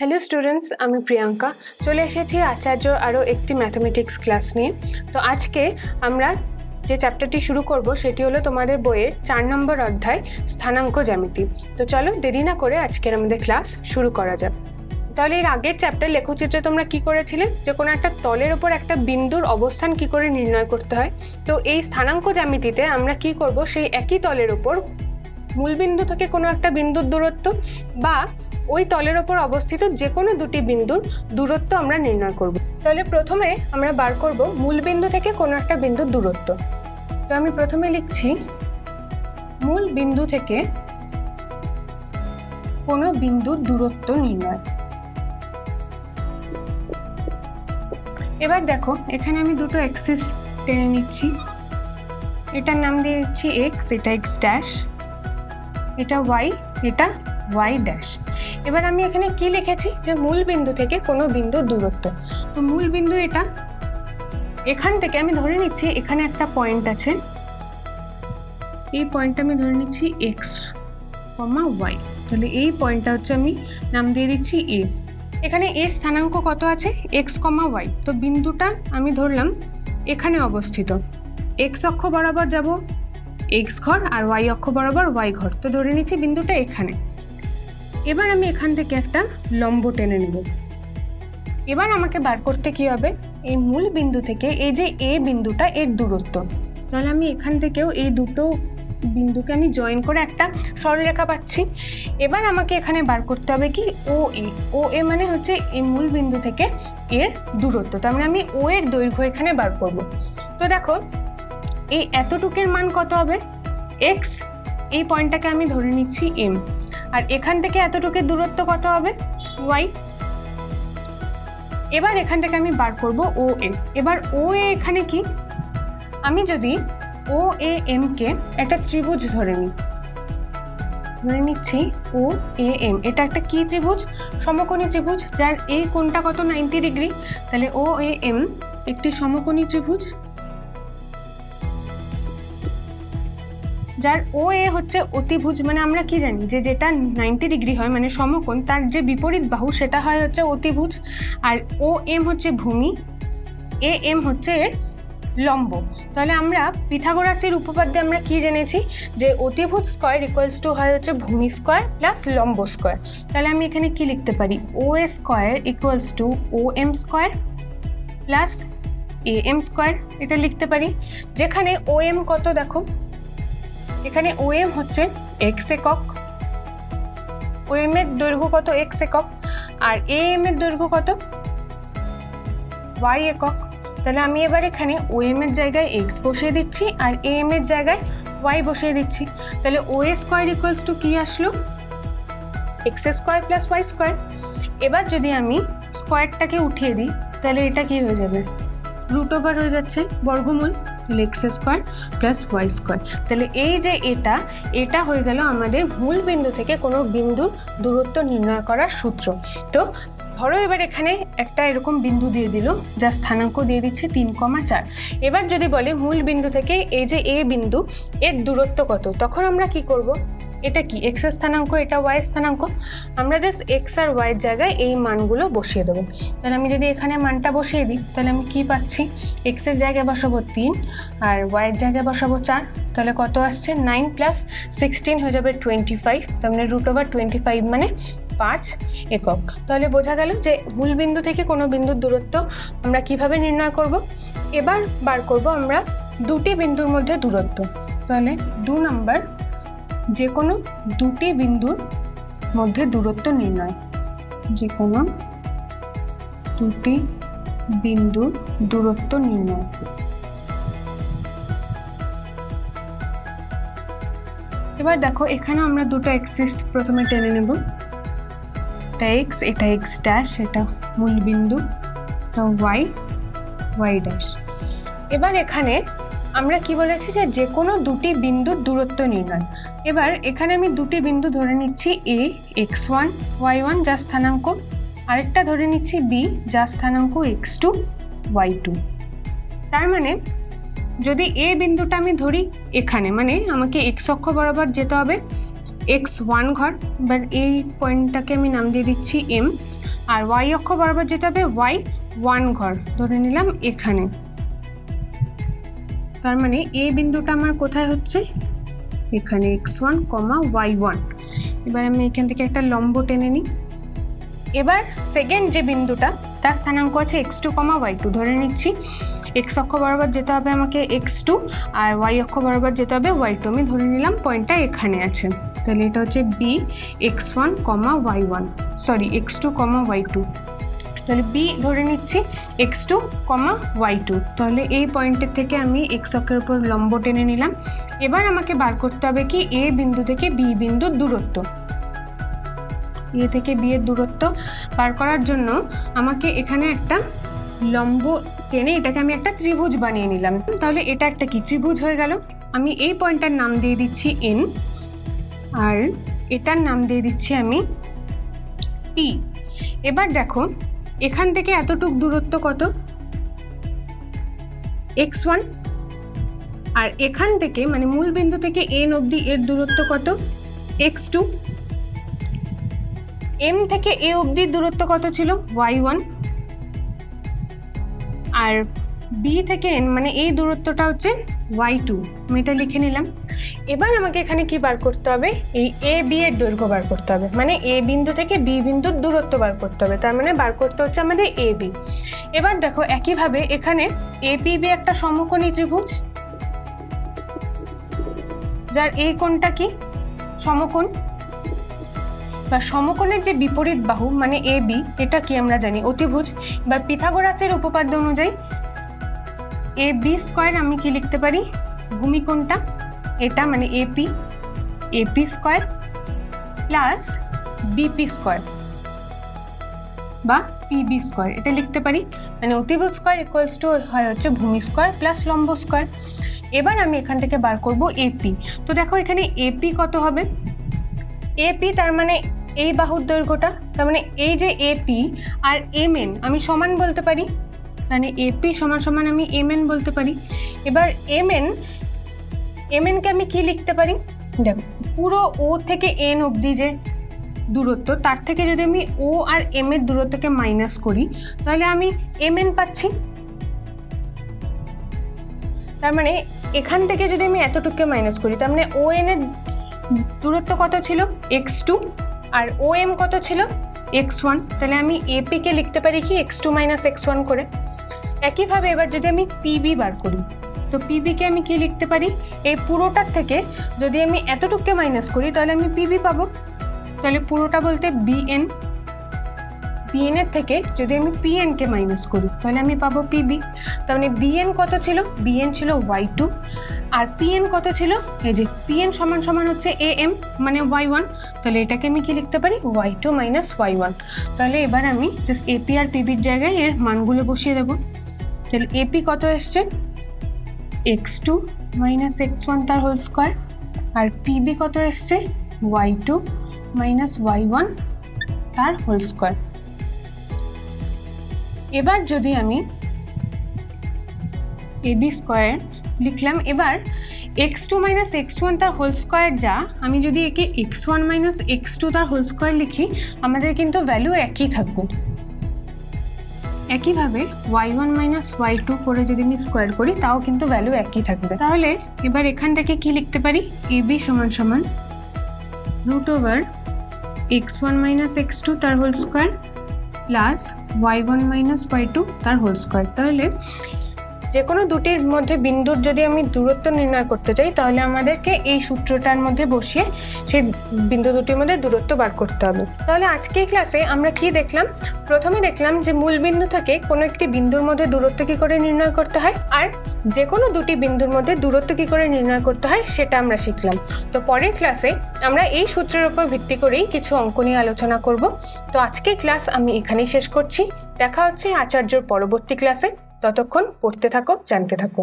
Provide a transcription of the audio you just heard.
Hello students আমি প্রিয়াঙ্কা। চলে এসেছি আচার্য আরও একটি ম্যাথামেটিক্স ক্লাস নিয়ে। তো আজকে আমরা যে চ্যাপ্টারটি শুরু করব, সেটি হলো তোমাদের বইয়ের চার নম্বর অধ্যায়, স্থানাঙ্ক জ্যামিতি। তো চলো দেরি না করে আজকের আমাদের ক্লাস শুরু করা যাক। তাহলে এর আগের চ্যাপ্টার লেখচিত্রে তোমরা কি করেছিলে? যে কোনো একটা তলের ওপর একটা বিন্দুর অবস্থান কি করে নির্ণয় করতে হয়? তো এই স্থানাঙ্ক জ্যামিতিতে আমরা কি করব? সেই একই তলের ওপর মূলবিন্দু থেকে কোনো একটা বিন্দুর দূরত্ব বা ওই তলের ওপর অবস্থিত যে কোনো দুটি বিন্দুর দূরত্ব আমরা নির্ণয় করব। তাহলে প্রথমে আমরা বার করব মূলবিন্দু থেকে কোনো একটা বিন্দুর দূরত্ব। তো আমি প্রথমে লিখছি মূল বিন্দু থেকে কোনো বিন্দুর দূরত্ব নির্ণয়। এবার দেখো, এখানে আমি দুটো এক্সিস টেনে নিচ্ছি। এটার নাম দিয়ে দিচ্ছি এক্স এটা এক্স ড্যাশ এটা ওয়াই এটা ওয়াই ড্যাশ এবার আমি এখানে কি লিখেছি? যে মূল বিন্দু থেকে কোনো বিন্দুর দূরত্ব। তো মূল বিন্দু এটা। এখান থেকে আমি ধরে নিচ্ছি এখানে একটা পয়েন্ট আছে। এই পয়েন্টটা আমি ধরে নিচ্ছি এক্স কমা ওয়াই তাহলে এই পয়েন্টটা হচ্ছে আমি নাম দিয়ে দিচ্ছি এ এখানে এর স্থানাঙ্ক কত আছে? এক্স কমা ওয়াই তো বিন্দুটা আমি ধরলাম এখানে অবস্থিত। এক্স অক্ষ বরাবর যাব। এক্স ঘর আর ওয়াই অক্ষ বরাবর ওয়াই ঘর। তো ধরে নিচ্ছি বিন্দুটা এখানে। এবার আমি এখান থেকে একটা লম্ব টেনে নেব। এবার আমাকে বার করতে কি হবে? এই মূল বিন্দু থেকে এই যে এ বিন্দুটা এর দূরত্ব। তাহলে আমি এখান থেকেও এই দুটো বিন্দুকে আমি জয়েন করে একটা সরলরেখা পাচ্ছি। এবার আমাকে এখানে বার করতে হবে কি? ও এ। ও এ মানে হচ্ছে এই মূল বিন্দু থেকে এর দূরত্ব। তার মানে আমি ও এর দৈর্ঘ্য এখানে বার করব। তো দেখো এই এতটুকের মান কত হবে? এক্স এই পয়েন্টটাকে আমি ধরে নিচ্ছি এম আর এখান থেকে এতটুকের দূরত্ব কত হবে? ওয়াই এবার এখান থেকে আমি বার করব ও এ এবার ও এ এখানে কি? আমি যদি ও এ এম কে একটা ত্রিভুজ ধরে নিই, ধরে নিচ্ছি ও এ এম এটা একটা কি ত্রিভুজ? সমকোণী ত্রিভুজ, যার এই কোণটা কত? নাইনটি ডিগ্রি তাহলে ও এ এম একটি সমকোণী ত্রিভুজ। যার ও এ হচ্ছে অতিভুজ মানে আমরা কি জানি? যে যেটা নাইনটি ডিগ্রি হয় মানে সমকোণ, তার যে বিপরীত বাহু সেটা হয় হচ্ছে অতিভুজ, আর ও এম হচ্ছে ভূমি এ এম হচ্ছে এর লম্ব। তাহলে আমরা পিথাগোরাসের উপপাদ্যে আমরা কি জেনেছি? যে অতিভুজ স্কোয়ার ইকুয়ালস টু হয় হচ্ছে ভূমি স্কোয়ার প্লাস লম্ব স্কোয়ার তাহলে আমি এখানে কি লিখতে পারি? O A square equals to O M square plus A M square এটা লিখতে পারি। যেখানে ও এম কত দেখো? এখানে ও এম হচ্ছে এক্স একক ও এম এর দৈর্ঘ্য কত এক্স একক, আর এ এম এর দৈর্ঘ্য কত ওয়াই একক। তাহলে আমি এবার এখানে ও এম এর জায়গায় এক্স বসিয়ে দিচ্ছি আর এ এম এর জায়গায় ওয়াই বসিয়ে দিচ্ছি। তাহলে O A square equals to কী আসলো? X square plus Y square. এবার যদি আমি স্কোয়ারটাকে উঠিয়ে দিই, তাহলে এটা কি হয়ে যাবে? রুট ওভার হয়ে যাচ্ছে বর্গমূল। তাহলে X square plus Y square তাহলে এই যে এটা এটা হয়ে গেল আমাদের মূল বিন্দু থেকে কোনো বিন্দুর দূরত্ব নির্ণয় করার সূত্র। তো ধরো এবার এখানে একটা এরকম বিন্দু দিয়ে দিল যা স্থানাঙ্ক দিয়ে দিচ্ছে তিন কমা চার। এবার যদি বলে মূল বিন্দু থেকে এই যে এ বিন্দু, এর দূরত্ব কত? তখন আমরা কি করব? এটা কি? এক্সের স্থানাঙ্ক, এটা ওয়াই স্থানাঙ্ক। আমরা জাস্ট এক্স আর ওয়াইয়ের জায়গায় এই মানগুলো বসিয়ে দেবো। তাহলে আমি যদি এখানে মানটা বসিয়ে দিই, তাহলে আমি কি পাচ্ছি? এক্সের জায়গায় বসাবো তিন আর ওয়াইয়ের জায়গায় বসাবো চার। তাহলে কত আসছে? নাইন প্লাস সিক্সটিন হয়ে যাবে টোয়েন্টি ফাইভ তার মানে রুট ওভার টোয়েন্টি ফাইভ মানে পাঁচ একক। তাহলে বোঝা গেল যে মূল বিন্দু থেকে কোনো বিন্দুর দূরত্ব আমরা কীভাবে নির্ণয় করব? এবার বার করব আমরা দুটি বিন্দুর মধ্যে দূরত্ব। তাহলে দু নাম্বার যে কোনো দুটি বিন্দুর মধ্যে দূরত্ব নির্ণয়। যে কোনো দুটি বিন্দুর দূরত্ব নির্ণয়। এবার দেখো এখানে আমরা দুটো এক্সিস প্রথমে টেনে নেব। এটা এক্স এটা এক্স ড্যাশ এটা মূল বিন্দু, এটা ওয়াই ওয়াই ড্যাশ এবার এখানে আমরা কি বলেছি যে যে কোনো দুটি বিন্দুর দূরত্ব নির্ণয়। এবার এখানে আমি দুটি বিন্দু ধরে নিচ্ছি A X one Y one যার স্থানাঙ্ক। আরেকটা ধরে নিচ্ছি বি যার স্থানাঙ্ক এক্স টু ওয়াই টু তার মানে যদি এ বিন্দুটা আমি ধরি এখানে মানে আমাকে এক্স অক্ষ বরাবর যেতে হবে এক্স ওয়ান ঘর, এবার এই পয়েন্টটাকে আমি নাম দিয়ে দিচ্ছি এম আর ওয়াই অক্ষ বরাবর যেতে হবে ওয়াই ওয়ান ঘর, ধরে নিলাম এখানে। তার মানে এ বিন্দুটা আমার কোথায় হচ্ছে? এখানে X one comma Y one এবার আমি এখান থেকে একটা লম্ব টেনে নিই। এবার সেকেন্ড যে বিন্দুটা, তার স্থানাঙ্ক আছে X two comma Y two ধরে নিচ্ছি। এক্স অক্ষ বরাবর যেতে হবে আমাকে এক্স টু আর ওয়াই অক্ষ বরাবর যেতে হবে ওয়াই টু আমি ধরে নিলাম পয়েন্টটা এখানে আছে। তাহলে এটা হচ্ছে B X one comma Y one sorry X two comma Y two তাহলে বি ধরে নিচ্ছি X two comma Y two তাহলে এই পয়েন্টের থেকে আমি এক্স অক্ষের উপর লম্ব টেনে নিলাম। এবার আমাকে বার করতে হবে কি এ বিন্দু থেকে বি বিন্দুর দূরত্ব। এ থেকে বি এর দূরত্ব বার করার জন্য আমাকে এখানে একটা লম্ব টেনে এটাকে আমি একটা ত্রিভুজ বানিয়ে নিলাম। তাহলে এটা একটা কি, ত্রিভুজ হয়ে গেল। আমি এই পয়েন্টটার নাম দিয়ে দিচ্ছি এন আর এটার নাম দিয়ে দিচ্ছি আমি পি এবার দেখো এখান থেকে এতটুক দূরত্ব কত? X one? আর এখান থেকে মানে মূল বিন্দু থেকে এন অবধি এর দূরত্ব কত? X two? এম থেকে এ অবধির দূরত্ব কত ছিল? Y one? আর বি থেকে এন মানে এই দূরত্বটা হচ্ছে ওয়াই টু। আমি এটা লিখে নিলাম। এবার আমাকে এখানে কি বার করতে হবে? এই এ বি এর দৈর্ঘ্য বার করতে হবে। মানে এ বিন্দু থেকে বি বিন্দুর দূরত্ব বার করতে হবে। তার মানে বার করতে হচ্ছে আমাদের এ বি এবার দেখো একইভাবে এখানে এ পি বি একটা সমকোণী ত্রিভুজ। যার এই কোণটা কি? সমকোণ। বা সমকোণের যে বিপরীত বাহু মানে এ বি এটা কি আমরা জানি? অতিভুজ। বা পিথাগোরাসের উপপাদ্য অনুযায়ী এ বি স্কোয়ার আমি কি লিখতে পারি? ভূমিকোণটা। এটা মানে AP AP square plus BP square বা পিবি স্কোয়ার এটা লিখতে পারি। মানে অতিভুজ স্কোয়ার ইকুয়ালস টু হয় হচ্ছে ভূমি স্কোয়ার প্লাস লম্ব স্কোয়ার এবার আমি এখান থেকে বার করব এপি তো দেখো এখানে এপি কত হবে? এপি তার মানে এই বাহুর দৈর্ঘ্যটা, তার মানে এই যে এপি আর এম এন আমি সমান বলতে পারি? মানে এপি সমান সমান আমি এম এন বলতে পারি। এবার এম এন এম এনকে আমি কি লিখতে পারি? দেখো। পুরো ও থেকে এন অবধি যে দূরত্ব তার থেকে যদি আমি ও আর এম এর দূরত্বকে মাইনাস করি তাহলে আমি এম এন পাচ্ছি। তার মানে এখান থেকে যদি আমি এতটুকুকে মাইনাস করি তার মানে ও এন এর দূরত্ব কত ছিল? এক্স টু আর ও এম কত ছিল? এক্স ওয়ান তাহলে আমি এপিকে লিখতে পারি কি? X two minus X one করে। একইভাবে এবার যদি আমি পিবি বার করি তো পিবিকে আমি কি লিখতে পারি? এই পুরোটার থেকে যদি আমি এতটুকুকে মাইনাস করি, তাহলে আমি পিবি পাবো। তাহলে পুরোটা বলতে বিএন বিএন এর থেকে যদি আমি পিএনকে মাইনাস করি, তাহলে আমি পাবো পিবি তার মানে বিএন কত ছিল? বিএন ছিল ওয়াই টু আর পিএন কত ছিল? এই যে পিএন সমান সমান হচ্ছে এ এম মানে ওয়াই ওয়ান তাহলে এটাকে আমি কি লিখতে পারি? Y two minus Y one তাহলে এবার আমি জাস্ট এপি আর পিবির জায়গায় এর মানগুলো বসিয়ে দেবো। তাহলে এপি কত এসছে? X two minus X one তার হোল স্কোয়ার আর পিবি কত এসছে? Y two minus Y one তার হোল স্কোয়ার এবার যদি আমি এবি স্কোয়ার লিখলাম, এবার X two minus X one তার হোল স্কোয়ার যা, আমি যদি একে X one minus X two তার হোল স্কোয়ার লিখি, আমাদের কিন্তু ভ্যালু একই থাকবে। একইভাবে Y one minus Y two করে যদি আমি স্কোয়ার করি, তাও কিন্তু ভ্যালু একই থাকবে। তাহলে এবার এখান থেকে কি লিখতে পারি? এ বি সমান সমান root over X one minus X two তার whole square plus Y one minus Y two তার হোল স্কোয়ার তাহলে যে কোনো দুটির মধ্যে বিন্দুর যদি আমি দূরত্ব নির্ণয় করতে চাই, তাহলে আমাদেরকে এই সূত্রটার মধ্যে বসিয়ে সেই বিন্দু দুটির মধ্যে দূরত্ব বার করতে হবে। তাহলে আজকে ক্লাসে আমরা কি দেখলাম? প্রথমে দেখলাম যে মূল বিন্দু থেকে কোনো একটি বিন্দুর মধ্যে দূরত্ব কী করে নির্ণয় করতে হয়, আর যে কোনো দুটি বিন্দুর মধ্যে দূরত্ব কী করে নির্ণয় করতে হয়, সেটা আমরা শিখলাম। তো পরের ক্লাসে আমরা এই সূত্রের উপর ভিত্তি করেই কিছু অঙ্ক নিয়ে আলোচনা করব। তো আজকে ক্লাস আমি এখানেই শেষ করছি। দেখা হচ্ছে আচার্যর পরবর্তী ক্লাসে। ততক্ষণ পড়তে থাকো জানতে থাকো।